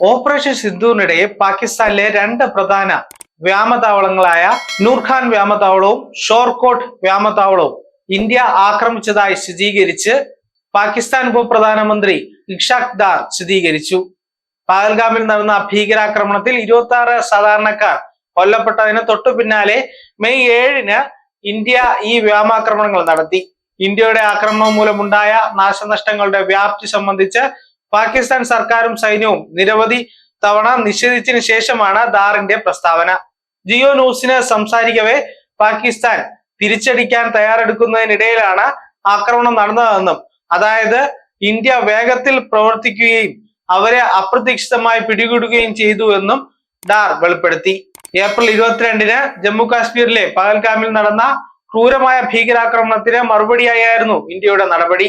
Operation സിന്ധുവിനിടെ പാകിസ്ഥാനിലെ രണ്ട് പ്രധാന വ്യാമതാവളങ്ങളായ നൂർഖാൻ വ്യാമതാവളവും ഷോർകോട്ട് വ്യാമതാവളവും ഇന്ത്യ ആക്രമിച്ചതായി സ്ഥിരീകരിച്ച് പാകിസ്ഥാൻ ഉപപ്രധാനമന്ത്രി ഇഷാഖ് ദാർ സ്ഥിരീകരിച്ചു. പഹൽഗാമിൽ നടന്ന ഭീകരാക്രമണത്തിൽ ഇരുപത്തി ആറ് സാധാരണക്കാർ കൊല്ലപ്പെട്ടതിന് തൊട്ടു പിന്നാലെ മെയ് ഏഴിന് ഇന്ത്യ ഈ വ്യോമാക്രമണങ്ങൾ നടത്തി. ഇന്ത്യയുടെ ആക്രമണം മൂലമുണ്ടായ നാശനഷ്ടങ്ങളുടെ വ്യാപ്തി സംബന്ധിച്ച് പാകിസ്ഥാൻ സർക്കാരും സൈന്യവും നിരവധി തവണ നിഷേധിച്ചതിനു ശേഷമാണ് ദാറിന്റെ പ്രസ്താവന. ജിയോ ന്യൂസിന് സംസാരിക്കവേ പാകിസ്ഥാൻ തിരിച്ചടിക്കാൻ തയ്യാറെടുക്കുന്നതിനിടയിലാണ് ആക്രമണം നടന്നതെന്നും അതായത് ഇന്ത്യ വേഗത്തിൽ പ്രവർത്തിക്കുകയും അവരെ അപ്രതീക്ഷിതമായി പിടികൂടുകയും ചെയ്തു എന്നും ഡാർ വെളിപ്പെടുത്തി. ഏപ്രിൽ ഇരുപത്തിരണ്ടിന് ജമ്മു കാശ്മീരിലെ പഹൽഗാമിൽ നടന്ന ക്രൂരമായ ഭീകരാക്രമണത്തിന് മറുപടിയായിരുന്നു ഇന്ത്യയുടെ നടപടി.